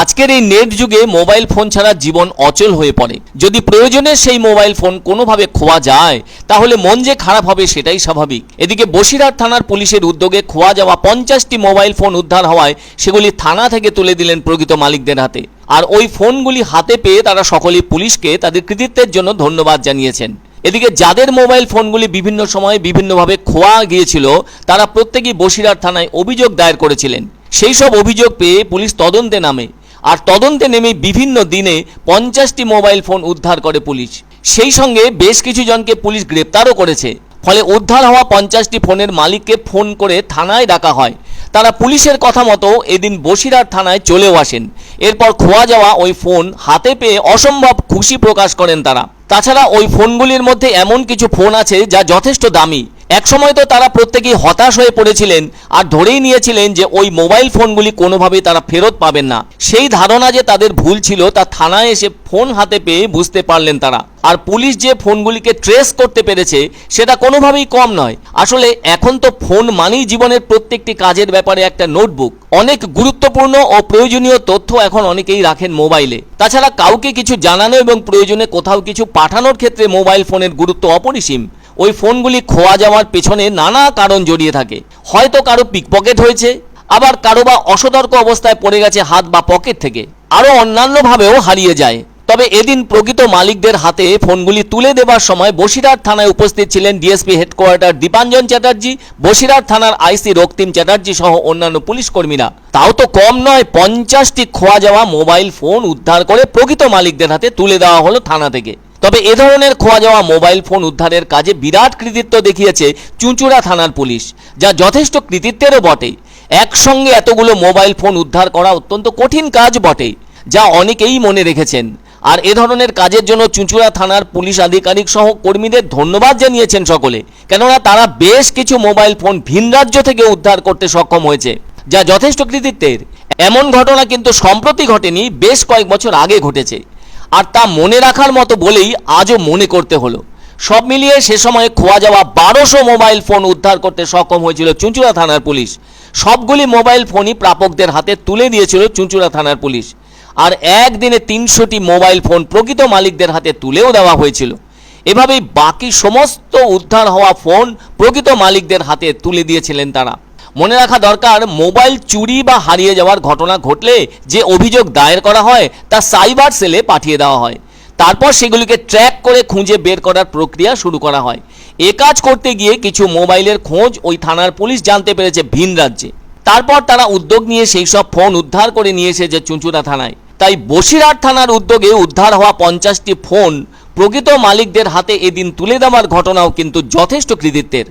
আজকের এই নেট যুগে মোবাইল ফোন ছাড়া জীবন অচল হয়ে পড়ে। যদি প্রয়োজনে সেই মোবাইল ফোন কোনোভাবে খোয়া যায়, তাহলে মন যে খারাপ হবে সেটাই স্বাভাবিক। এদিকে বসিরহাট থানার পুলিশের উদ্যোগে খোয়া যাওয়া পঞ্চাশটি মোবাইল ফোন উদ্ধার হওয়ায় সেগুলি থানা থেকে তুলে দিলেন প্রকৃত মালিকদের হাতে। আর ওই ফোনগুলি হাতে পেয়ে তারা সকলেই পুলিশকে তাদের কৃতিত্বের জন্য ধন্যবাদ জানিয়েছেন। এদিকে যাদের মোবাইল ফোনগুলি বিভিন্ন সময়ে বিভিন্নভাবে খোয়া গিয়েছিল, তারা প্রত্যেকেই বসিরহাট থানায় অভিযোগ দায়ের করেছিলেন। সেই সব অভিযোগ পেয়ে পুলিশ তদন্তে নামে। আর তদন্তে নেমে বিভিন্ন দিনে পঞ্চাশটি মোবাইল ফোন উদ্ধার করে পুলিশ। সেই সঙ্গে বেশ কিছু জনকে পুলিশ গ্রেপ্তারও করেছে। ফলে উদ্ধার হওয়া পঞ্চাশটি ফোনের মালিককে ফোন করে থানায় ডাকা হয়। তারা পুলিশের কথা মতো এদিন বসিরহাট থানায় চলেও আসেন। এরপর খোয়া যাওয়া ওই ফোন হাতে পেয়ে অসম্ভব খুশি প্রকাশ করেন তারা। তাছাড়া ওই ফোনগুলির মধ্যে এমন কিছু ফোন আছে যা যথেষ্ট দামি। একসময় তো তারা প্রত্যেকেই হতাশ হয়ে পড়েছিলেন আর ধরেই নিয়েছিলেন যে ওই মোবাইল ফোনগুলি কোনোভাবেই তারা ফেরত পাবেন না। সেই ধারণা যে তাদের ভুল ছিল তা থানায় এসে ফোন হাতে পেয়ে বুঝতে পারলেন তারা। আর পুলিশ যে ফোনগুলিকে ট্রেস করতে পেরেছে, সেটা কোনোভাবেই কম নয়। আসলে এখন তো ফোন মানেই জীবনের প্রত্যেকটি কাজের ব্যাপারে একটা নোটবুক। অনেক গুরুত্বপূর্ণ ও প্রয়োজনীয় তথ্য এখন অনেকেই রাখেন মোবাইলে। তাছাড়া কাউকে কিছু জানানো এবং প্রয়োজনে কোথাও কিছু পাঠানোর ক্ষেত্রে মোবাইল ফোনের গুরুত্ব অপরিসীম। ওই ফোনগুলি খোয়া যাওয়ার পেছনে নানা কারণ জড়িয়ে থাকে। হয়তো কারও পিকপকেট হয়েছে, আবার কারও বা অসতর্ক অবস্থায় পড়ে গেছে হাত বা পকেট থেকে। আরও অন্যান্যভাবেও হারিয়ে যায়। তবে এদিন প্রকৃত মালিকদের হাতে ফোনগুলি তুলে দেবার সময় বসিরহাট থানায় উপস্থিত ছিলেন ডিএসপি হেডকোয়ার্টার দীপাঞ্জন চ্যাটার্জি, বসিরহাট থানার আইসি রক্তিম চ্যাটার্জি সহ অন্যান্য পুলিশ কর্মীরা। তাও তো কম নয়, পঞ্চাশটি খোয়া যাওয়া মোবাইল ফোন উদ্ধার করে প্রকৃত মালিকদের হাতে তুলে দেওয়া হলো থানা থেকে। তবে এ ধরনের খোয়া যাওয়া মোবাইল ফোন উদ্ধারের কাজে বিরাট কৃতিত্ব দেখিয়েছে চুঁচুড়া থানার পুলিশ, যা যথেষ্ট কৃতিত্বেরও বটে। একসঙ্গে এতগুলো মোবাইল ফোন উদ্ধার করা অত্যন্ত কঠিন কাজ বটে, যা অনেকেই মনে রেখেছেন। আর এ ধরনের কাজের জন্য চুঁচুড়া থানার পুলিশ আধিকারিক সহ কর্মীদের ধন্যবাদ জানিয়েছেন সকলে, কেননা তারা বেশ কিছু মোবাইল ফোন ভিন রাজ্য থেকে উদ্ধার করতে সক্ষম হয়েছে, যা যথেষ্ট কৃতিত্বের। এমন ঘটনা কিন্তু সম্প্রতি ঘটেনি, বেশ কয়েক বছর আগে ঘটেছে। আর তা মনে রাখার মতো বলেই আজও মনে করতে হলো। সব মিলিয়ে সে সময়ে খোয়া যাওয়া বারোশো মোবাইল ফোন উদ্ধার করতে সক্ষম হয়েছিল চুঁচুড়া থানার পুলিশ। সবগুলি মোবাইল ফোনই প্রাপকদের হাতে তুলে দিয়েছিল চুঁচুড়া থানার পুলিশ। আর একদিনে তিনশোটি মোবাইল ফোন প্রকৃত মালিকদের হাতে তুলেও দেওয়া হয়েছিল। এভাবেই বাকি সমস্ত উদ্ধার হওয়া ফোন প্রকৃত মালিকদের হাতে তুলে দিয়েছিলেন তারা। মনে রাখা দরকার, মোবাইল চুরি বা হারিয়ে যাওয়ার ঘটনা ঘটলে যে অভিযোগ দায়ের করা হয়, তা সাইবার সেলে পাঠিয়ে দেওয়া হয়। তারপর সেগুলিকে ট্র্যাক করে খুঁজে বের করার প্রক্রিয়া শুরু করা হয়। এ কাজ করতে গিয়ে কিছু মোবাইলের খোঁজ ওই থানার পুলিশ জানতে পেরেছে ভিন রাজ্যে। তারপর তারা উদ্যোগ নিয়ে সেই সব ফোন উদ্ধার করে নিয়ে এসেছে চুঁচুড়া থানায়। তাই বসিরহাট থানার উদ্যোগে উদ্ধার হওয়া পঞ্চাশটি ফোন প্রকৃত মালিকদের হাতে এদিন তুলে দেওয়ার ঘটনাও কিন্তু যথেষ্ট কৃতিত্বের।